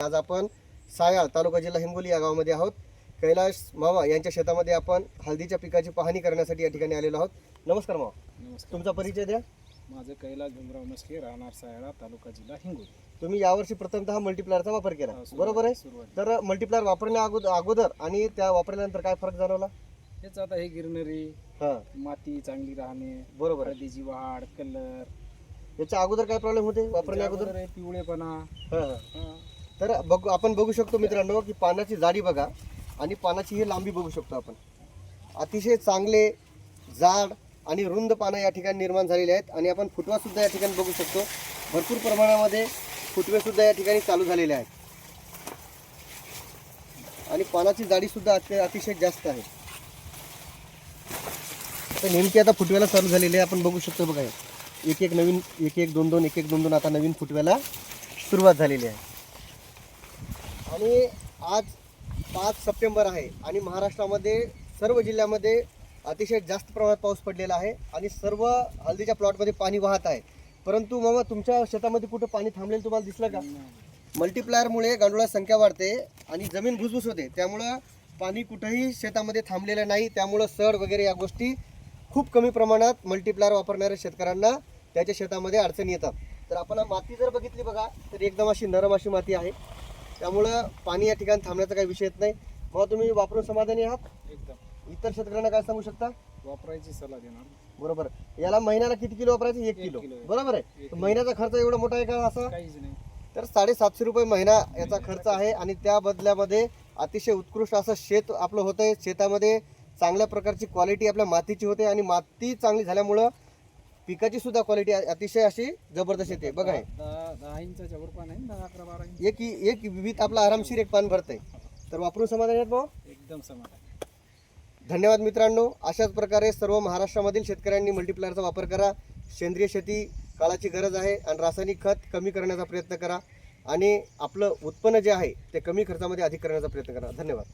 आज आपण सायाळ तालुका जिल्हा हिंगोली या गावामध्ये आहोत. कैलास मामा यांच्या शेतामध्ये आपण हळदीच्या पिकाची पाहणी करण्यासाठी या ठिकाणी आलेलो आहोत. नमस्कार मामा. नमस्कार. तुमचा परिचय द्या. माझं कैलास भीमराव मस्के राहणार सायळा तालुका जिल्हा हिंगोली. तुम्ही यावर्षी प्रथमतः मल्टीप्लायरचा वापर केला. हा, बरोबर आहे? तर मल्टीप्लायर वापरण्या अगोदर अगोदर आणि त्या वापरल्यानंतर काय फरक जाणवला? हेच आता हे गिरनरी हां. माती चांगली राहणे बरोबर हळदीची वाढ कलर. याच्या अगोदर काय प्रॉब्लेम होते? वापरण्या अगोदर पिवळेपणा. तर बघू आपण बघू शकतो मित्रांनो की पानाची जाडी बघा आणि पानाची ही लांबी बघू शकतो आपण. अतिशय चांगले जाड आणि रुंद पानं या ठिकाणी निर्माण झालेले आहेत आणि आपण फुटवासुद्धा या ठिकाणी बघू शकतो. भरपूर प्रमाणामध्ये फुटवेसुद्धा या ठिकाणी चालू झालेले आहेत. आणि पानाची जाडीसुद्धा अति- अतिशय जास्त आहे. तर नेमकी आता फुटव्याला चालू झालेली आहे. आपण बघू शकतो बघा एक एक नवीन एक एक दोन दोन एक एक दोन दोन आता नवीन फुटव्याला सुरुवात झालेली आहे. आणि आज पाच सप्टेंबर आहे आणि महाराष्ट्रामध्ये सर्व जिल्ह्यामध्ये अतिशय जास्त प्रमाणात पाऊस पडलेला आहे आणि सर्व हळदीच्या प्लॉटमध्ये पाणी वाहत आहे. परंतु मामा तुमच्या शेतामध्ये कुठं पाणी थांबलेलं तुम्हाला दिसलं का? मल्टीप्लायरमुळे गांडुळा संख्या वाढते आणि जमीन भुसभुस होते. त्यामुळं पाणी कुठंही शेतामध्ये थांबलेलं नाही. त्यामुळं सड वगैरे या गोष्टी खूप कमी प्रमाणात मल्टीप्लायर वापरणाऱ्या शेतकऱ्यांना त्याच्या शेतामध्ये अडचणी येतात. तर आपण माती जर बघितली बघा तर एकदम अशी नरम अशी माती आहे. त्यामुळं पाणी या ठिकाणी थांबण्याचा काही विषय येत नाही. मग तुम्ही वापरून समाधानी आहात? एकदम. इतर शेतकऱ्यांना काय सांगू शकता? वापरायची सल्ला देणार. बरोबर. याला महिन्याला किती किलो वापरायचं? एक किलो. किलो आहे. बरोबर आहे. एक तर महिन्याचा खर्च एवढा मोठा आहे का असा? काहीच नाही. तर साडेसातशे रुपये महिना याचा खर्च आहे आणि त्या बदल्यामध्ये अतिशय उत्कृष्ट असं शेत आपलं होतं आहे शेतामध्ये चांगल्या प्रकारची क्वालिटी आपल्या मातीची होते आणि माती चांगली झाल्यामुळं पिकाची सुद्धा क्वालिटी अतिशय अशी जबरदस्त येते. बघा हे. दहा दहा इंचाच्या वर पान आहे ना, दहा अकरा बारा इंच. एक एक विहित आपला आरामशीर एक पान भरतंय. तर वापरून समाधान आहेत भाऊ? एकदम समाधान. धन्यवाद मित्रांनो. अशाच प्रकारे सर्व महाराष्ट्रामधील शेतकऱ्यांनी मल्टीप्लायरचा वापर करा. सेंद्रिय शेती काळाची गरज आहे आणि रासायनिक खत कमी करण्याचा प्रयत्न करा. आणि आपलं उत्पन्न जे आहे ते कमी खर्चामध्ये अधिक करण्याचा प्रयत्न करा. धन्यवाद.